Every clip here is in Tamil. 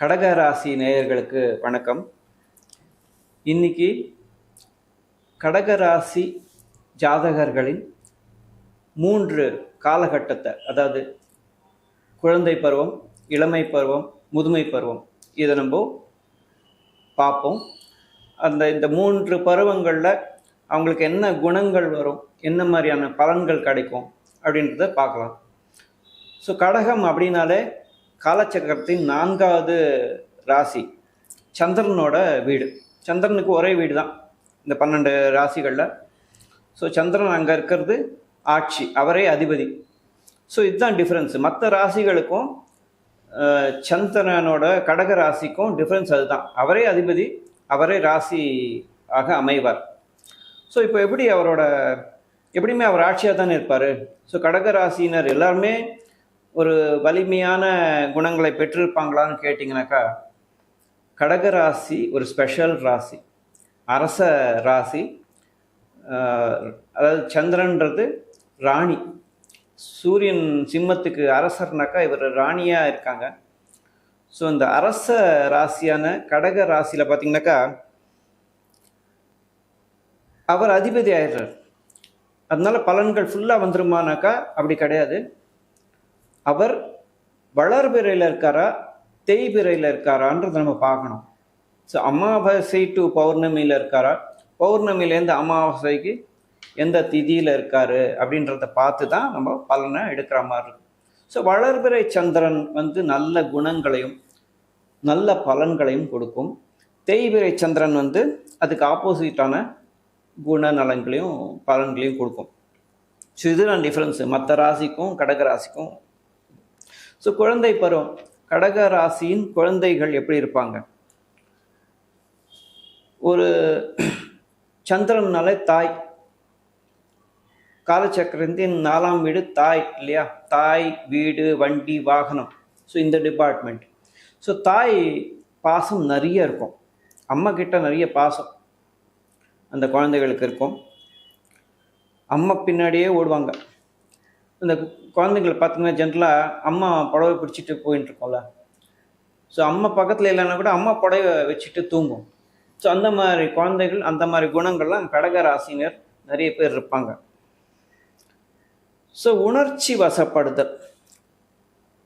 கடகராசி நேயர்களுக்கு வணக்கம். இன்னைக்கு கடகராசி ஜாதகர்களின் மூன்று காலகட்டத்தை அதாவது குழந்தை பருவம் இளமை பருவம் முதுமை பருவம் இதை நம்ம பார்ப்போம். அந்த இந்த மூன்று பருவங்களில் அவங்களுக்கு என்ன குணங்கள் வரும் என்ன மாதிரியான பலன்கள் கிடைக்கும் அப்படின்றத பார்க்கலாம். ஸோ கடகம் அப்படின்னாலே காலச்சக்கரத்தின் நான்காவது ராசி சந்திரனோட வீடு. சந்திரனுக்கு ஒரே வீடு தான் இந்த பன்னெண்டு ராசிகளில். ஸோ சந்திரன் அங்கே இருக்கிறது ஆட்சி அவரே அதிபதி. ஸோ இதுதான் டிஃப்ரென்ஸ் மற்ற ராசிகளுக்கும் சந்திரனோட கடக ராசிக்கும் டிஃப்ரென்ஸ் அதுதான். அவரே அதிபதி அவரே ராசி ஆக அமைவார். ஸோ இப்போ எப்படி அவரோட எப்படியுமே அவர் ஆட்சியாக தானே இருப்பார்? ஸோ கடக ராசியினர் எல்லாருமே ஒரு வலிமையான குணங்களை பெற்றிருப்பாங்களான்னு கேட்டிங்கனாக்கா கடக ராசி ஒரு ஸ்பெஷல் ராசி அரச ராசி அதாவது சந்திரன்றது ராணி. சூரியன் சிம்மத்துக்கு அரசர்னாக்கா இவர் ராணியாக இருக்காங்க. ஸோ இந்த அரச ராசியான கடக ராசியில் பார்த்தீங்கன்னாக்கா அவர் அதிபதி ஆயிடுறார். அதனால பலன்கள் ஃபுல்லாக வந்துருமானாக்கா அப்படி கிடையாது. அவர் வளர்பிறையில் இருக்காரா தேய்பிறையில் இருக்காரான்றதை நம்ம பார்க்கணும். ஸோ அமாவாசை டு பௌர்ணமியில் இருக்காரா? பௌர்ணமிலேருந்து அமாவாசைக்கு எந்த திதியில் இருக்காரு அப்படின்றத பார்த்து தான் நம்ம பலனை எடுக்கிற மாதிரி இருக்கும். ஸோ வளர்பிறை சந்திரன் வந்து நல்ல குணங்களையும் நல்ல பலன்களையும் கொடுக்கும். தேய்பிறை சந்திரன் வந்து அதுக்கு ஆப்போசிட்டான குணநலங்களையும் பலன்களையும் கொடுக்கும். ஸோ இதுதான் டிஃப்ரென்ஸு மற்ற ராசிக்கும் கடக ராசிக்கும் ஸோ குழந்தை பருவம் கடக ராசியின் குழந்தைகள் எப்படி இருப்பாங்க? ஒரு சந்திரனாலே தாய் காலச்சக்கரத்தின் நாலாம் வீடு தாய் இல்லையா? தாய் வீடு வண்டி வாகனம். ஸோ இந்த டிபார்ட்மெண்ட் ஸோ தாய் பாசம் நிறைய இருக்கும். அம்மா கிட்ட நிறைய பாசம் அந்த குழந்தைகளுக்கு இருக்கும். அம்மா பின்னாடியே ஓடுவாங்க. இந்த குழந்தைங்களை பார்த்தீங்கன்னா ஜென்ரலாக அம்மா புடவை பிடிச்சிட்டு போயின்னு இருக்கோம்ல ஸோ அம்மா பக்கத்தில் இல்லைன்னா கூட அம்மா புடவை வச்சுட்டு தூங்கும். ஸோ அந்த மாதிரி குழந்தைகள் அந்த மாதிரி குணங்கள்லாம் கடக ராசினர் நிறைய பேர் இருப்பாங்க. ஸோ உணர்ச்சி வசப்படுதல்.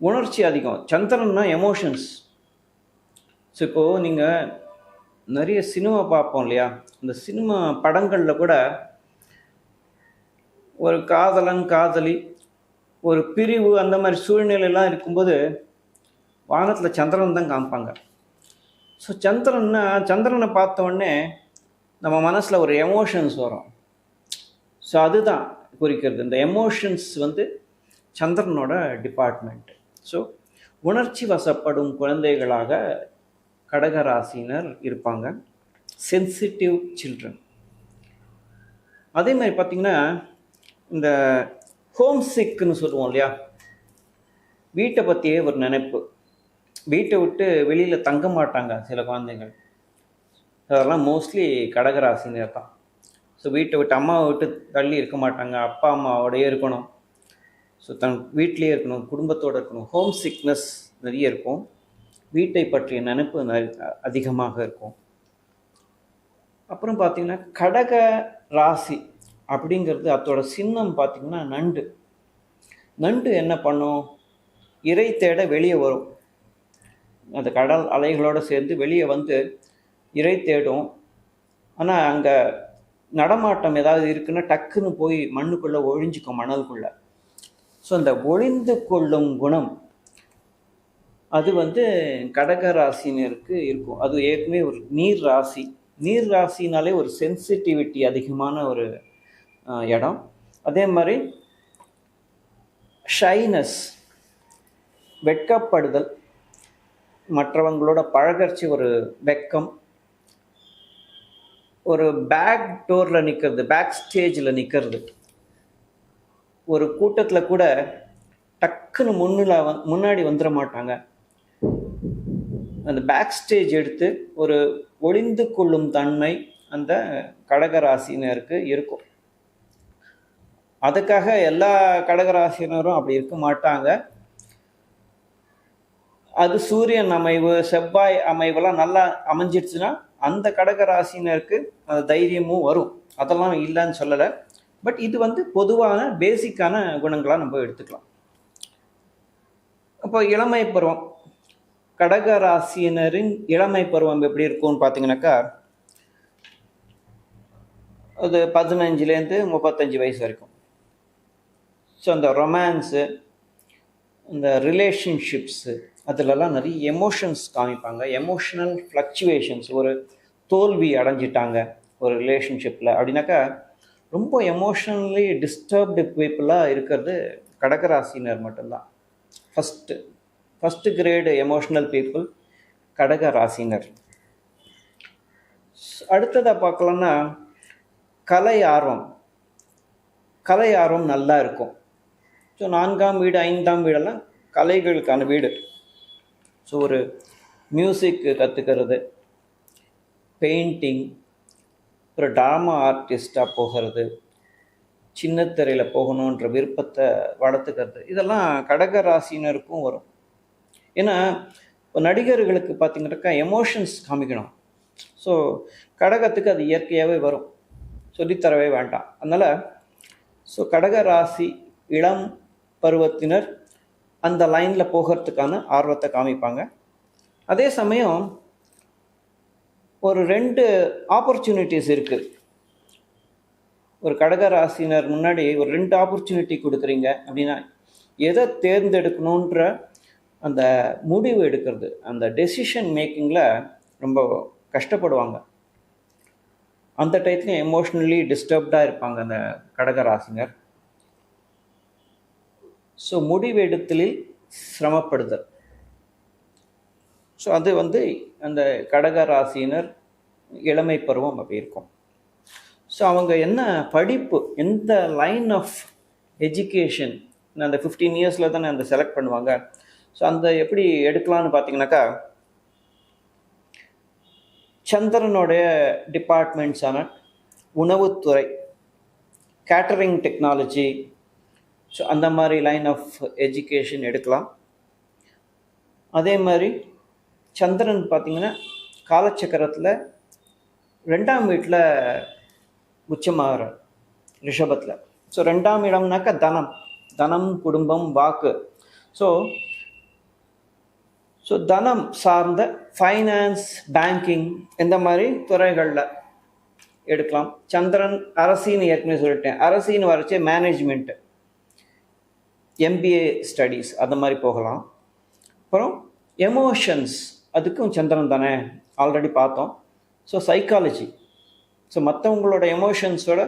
உணர்ச்சி அதிகம். சந்திரன்னா எமோஷன்ஸ் ஸோ இப்போது நீங்கள் நிறைய சினிமா பார்ப்போம் இல்லையா? இந்த சினிமா படங்களில் கூட ஒரு காதலன் காதலி ஒரு பிரிவு அந்த மாதிரி சூழ்நிலையெல்லாம் இருக்கும்போது வானத்தில் சந்திரன் தான் காமிப்பாங்க. ஸோ சந்திரன்னா சந்திரனை பார்த்த உடனே நம்ம மனசில் ஒரு எமோஷன்ஸ் வரும். ஸோ அதுதான் குறிக்கிறது. இந்த எமோஷன்ஸ் வந்து சந்திரனோட டிபார்ட்மெண்ட்டு ஸோ உணர்ச்சி வசப்படும் குழந்தைகளாக கடகராசினர் இருப்பாங்க. சென்சிட்டிவ் சில்ட்ரன் அதே மாதிரி பார்த்திங்கன்னா இந்த ஹோம் சிக்குன்னு சொல்லுவோம் இல்லையா? வீட்டை பற்றியே ஒரு நினைப்பு. வீட்டை விட்டு வெளியில் தங்க மாட்டாங்க சில குழந்தைகள். அதெல்லாம் மோஸ்ட்லி கடகராசினர் தான். ஸோ வீட்டை விட்டு அம்மாவை விட்டு தள்ளி இருக்க மாட்டாங்க. அப்பா அம்மாவோடையே இருக்கணும். ஸோ தன் வீட்டிலேயே இருக்கணும் குடும்பத்தோடு இருக்கணும். ஹோம் சிக்னஸ் நிறைய இருக்கும். வீட்டை பற்றிய நினைப்பு அதிகமாக இருக்கும். அப்புறம் பார்த்திங்கன்னா கடக ராசி. அப்படிங்கிறது அதோட சின்னம் பார்த்திங்கன்னா நண்டு. நண்டு என்ன பண்ணும்? இறை தேட வெளியே வரும். அந்த கடல் அலைகளோடு சேர்ந்து வெளியே வந்து இறை தேடும். ஆனால் அங்கே நடமாட்டம் ஏதாவது இருக்குன்னா டக்குன்னு போய் மண்ணுக்குள்ளே ஒழிஞ்சிக்கும் மணலுக்குள்ளே ஸோ அந்த ஒளிந்து கொள்ளும் குணம் அது வந்து கடக ராசினருக்கு இருக்கும். அது ஏற்கனவே ஒரு நீர் ராசி. நீர் ராசினாலே ஒரு சென்சிட்டிவிட்டி அதிகமான ஒரு இடம். அதே மாதிரி ஷைனஸ் வெட்கப்படுதல் மற்றவங்களோட பழகர்ச்சி ஒரு வெக்கம் ஒரு பேக் டோரில் நிற்கிறது பேக் ஸ்டேஜில் நிற்கிறது ஒரு கூட்டத்தில் கூட டக்குன்னு முன்னில் வந் முன்னாடி வந்துட மாட்டாங்க. அந்த பேக் ஸ்டேஜ் எடுத்து ஒரு ஒளிந்து கொள்ளும் தன்மை அந்த கடகராசினருக்கு இருக்கும். அதுக்காக எல்லா கடகராசினரும் அப்படி இருக்க மாட்டாங்க. அது சூரியன் அமைவு செவ்வாய் அமைவெல்லாம் நல்லா அமைஞ்சிடுச்சுன்னா அந்த கடகராசினருக்கு அந்த தைரியமும் வரும். அதெல்லாம் இல்லைன்னு சொல்லலை. பட் இது வந்து பொதுவான பேசிக்கான குணங்களாக நம்ம எடுத்துக்கலாம். அப்போ இளமை பருவம். கடகராசினரின் இளமை பருவம் எப்படி இருக்கும்னு பார்த்தீங்கன்னாக்கா அது பதினஞ்சுலேருந்து முப்பத்தஞ்சு வயசு வரைக்கும். ஸோ அந்த ரொமான்ஸு இந்த ரிலேஷன்ஷிப்ஸு அதிலலாம் நிறைய எமோஷன்ஸ் காமிப்பாங்க. எமோஷனல் ஃப்ளக்சுவேஷன்ஸ் ஒரு தோல்வி அடைஞ்சிட்டாங்க ஒரு ரிலேஷன்ஷிப்பில் அப்படின்னாக்கா ரொம்ப எமோஷனலி டிஸ்டர்ப்டு பீப்புளாக இருக்கிறது கடகராசினர் மட்டும்தான். First first grade emotional people கடக ராசினர் அடுத்ததாக பார்க்கலான்னா கலை ஆர்வம். கலை ஆர்வம் நல்லா இருக்கும். ஸோ நான்காம் வீடு ஐந்தாம் வீடெல்லாம் கலைகளுக்கான வீடு. ஸோ ஒரு மியூசிக் கற்றுக்கிறது பெயிண்டிங் ஒரு ட்ராமா ஆர்டிஸ்டாக போகிறது சின்னத்திரையில் போகணுன்ற விருப்பத்தை வளர்த்துக்கிறது. இதெல்லாம் கடக ராசினருக்கும் வரும். ஏன்னா இப்போ நடிகர்களுக்கு பார்த்தீங்கன்னாக்கா எமோஷன்ஸ் காமிக்கணும். ஸோ கடகத்துக்கு அது இயற்கையாகவே வரும். சொல்லித்தரவே வேண்டாம். அதனால் ஸோ கடக ராசி இளம் பருவத்தினர் அந்த லைனில் போகிறதுக்கான ஆர்வத்தை காமிப்பாங்க. அதே சமயம் ஒரு ரெண்டு ஆப்பர்ச்சுனிட்டிஸ் இருக்குது ஒரு கடக ராசினர் முன்னாடி ஒரு ரெண்டு ஆப்பர்ச்சுனிட்டி கொடுக்குறீங்க அப்படின்னா எதை தேர்ந்தெடுக்கணுன்ற அந்த முடிவு எடுக்கிறது அந்த டெசிஷன் மேக்கிங்கில் ரொம்ப கஷ்டப்படுவாங்க. அந்த டயத்துலையும் எமோஷ்னலி டிஸ்டர்ப்டாக இருப்பாங்க அந்த கடகராசினர் ஸோ முடிவெடுத்தலில் சிரமப்படுதல். ஸோ அது வந்து அந்த கடக ராசியினர் இளமை பருவம் அப்படி இருக்கும். ஸோ அவங்க என்ன படிப்பு எந்த லைன் ஆஃப் எஜுகேஷன் அந்த ஃபிஃப்டீன் இயர்ஸில் தானே அந்த செலக்ட் பண்ணுவாங்க. ஸோ அந்த எப்படி எடுக்கலான்னு பார்த்தீங்கன்னாக்கா சந்திரனுடைய டிபார்ட்மெண்ட்ஸான உணவுத்துறை கேட்டரிங் டெக்னாலஜி ஸோ அந்த மாதிரி லைன் ஆஃப் எஜுகேஷன் எடுக்கலாம். அதே மாதிரி சந்திரன் பார்த்திங்கன்னா காலச்சக்கரத்தில் ரெண்டாம் வீட்டில் உச்சமாகிறார் ரிஷபத்தில். ஸோ ரெண்டாம் இடம்னாக்கா தனம். தனம் குடும்பம் வாக்கு. ஸோ ஸோ தனம் சார்ந்த ஃபைனான்ஸ் பேங்கிங் இந்த மாதிரி துறைகளில் எடுக்கலாம். சந்திரன் அரசின்னு ஏற்கனவே சொல்லிட்டேன். அரசின்னு வரைச்சே மேனேஜ்மெண்ட்டு எம்பிஏ ஸ்டடீஸ் அந்த மாதிரி போகலாம். அப்புறம் எமோஷன்ஸ் அதுக்கும் சந்திரன் தானே? ஆல்ரெடி பார்த்தோம். ஸோ சைக்காலஜி ஸோ மற்றவங்களோட எமோஷன்ஸோட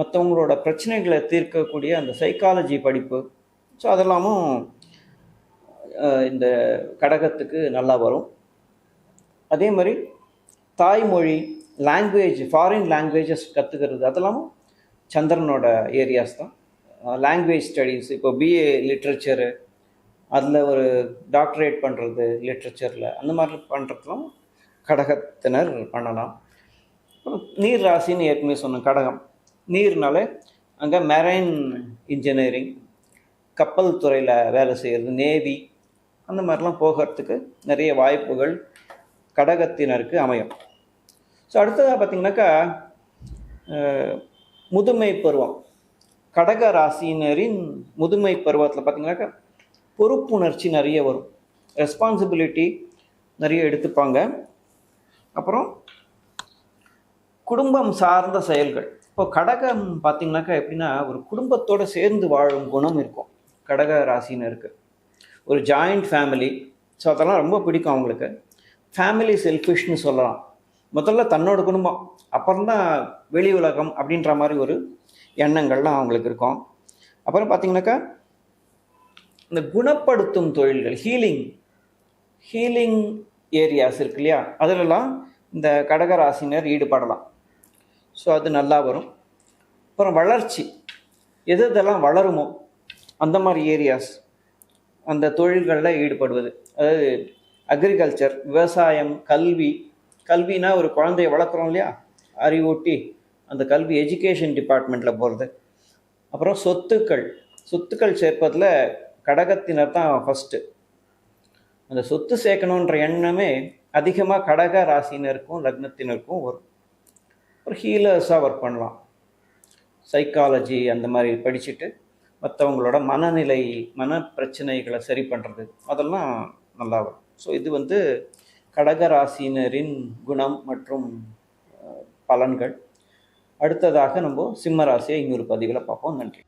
மற்றவங்களோட பிரச்சனைகளை தீர்க்கக்கூடிய அந்த சைக்காலஜி படிப்பு. ஸோ அதெல்லாமும் இந்த கடகத்துக்கு நல்லா வரும். அதே மாதிரி தாய்மொழி லாங்குவேஜ் ஃபாரின் லாங்குவேஜஸ் கற்றுக்கிறது அதெல்லாமும் சந்திரனோட ஏரியாஸ் தான். லாங்குவேஜ் ஸ்டடீஸ் இப்போ பிஏ லிட்ரேச்சரு அதில் ஒரு டாக்டரேட் பண்ணுறது லிட்ரேச்சரில் அந்த மாதிரி பண்ணுறதுலாம் கடகத்தினர் பண்ணலாம். நீர் ராசின்னு ஏற்கனவே சொன்னேன் கடகம். நீர்னாலே அங்கே மெரைன் இன்ஜினியரிங் கப்பல் துறையில் வேலை செய்கிறது நேவி அந்த மாதிரிலாம் போகிறதுக்கு நிறைய வாய்ப்புகள் கடகத்தினருக்கு அமையும். ஸோ அடுத்ததாக பார்த்தீங்கன்னாக்கா முதுமை பருவம். கடக ராசியினரின் முதுமை பருவத்தில் பார்த்தீங்கன்னாக்கா பொறுப்புணர்ச்சி நிறைய வரும். ரெஸ்பான்சிபிலிட்டி நிறைய எடுத்துப்பாங்க. அப்புறம் குடும்பம் சார்ந்த செயல்கள். இப்போ கடகம் பார்த்தீங்கன்னாக்கா எப்படின்னா ஒரு குடும்பத்தோடு சேர்ந்து வாழும் குணம் இருக்கும் கடக ராசினருக்கு ஒரு ஜாயிண்ட் ஃபேமிலி ஸோ அதெல்லாம் ரொம்ப பிடிக்கும் அவங்களுக்கு. ஃபேமிலி செல்ஃபிஷ்னு சொல்லலாம். முதல்ல தன்னோட குடும்பம் அப்புறம்தான் வெளி உலகம் அப்படின்ற மாதிரி ஒரு எண்ணங்கள்லாம் அவங்களுக்கு இருக்கும். அப்புறம் பார்த்தீங்கன்னாக்கா இந்த குணப்படுத்தும் தொழில்கள் ஹீலிங் ஹீலிங் ஏரியாஸ் இருக்கு இல்லையா? அதிலெல்லாம் இந்த கடகராசினர் ஈடுபடலாம். ஸோ அது நல்லா வரும். அப்புறம் வளர்ச்சி. எது எதெல்லாம் வளருமோ அந்த மாதிரி ஏரியாஸ் அந்த தொழில்களில் ஈடுபடுவது. அதாவது அக்ரிகல்ச்சர் விவசாயம் கல்வி. கல்வினா ஒரு குழந்தைய வளர்க்குறோம் இல்லையா? அறிவூட்டி அந்த கல்வி எஜுகேஷன் டிபார்ட்மெண்ட்டில் போகிறது அப்புறம் சொத்துக்கள். சொத்துக்கள் சேர்ப்பதில் கடகத்தினர் தான் ஃபஸ்ட்டு அந்த சொத்து சேர்க்கணுன்ற எண்ணமே அதிகமாக கடக ராசினருக்கும் லக்னத்தினருக்கும் வரும். ஒரு ஹீலர்ஸாக ஒர்க் பண்ணலாம். சைக்காலஜி அந்த மாதிரி படிச்சுட்டு மற்றவங்களோட மனநிலை மன பிரச்சனைகளை சரி பண்ணுறது அதெல்லாம் நல்லா வரும். ஸோ இது வந்து கடக ராசினரின் குணம் மற்றும் பலன்கள். அடுத்ததாக நம்ம சிம்ம ராசியை இன்னொரு பதிவில் பார்ப்போம். நன்றி.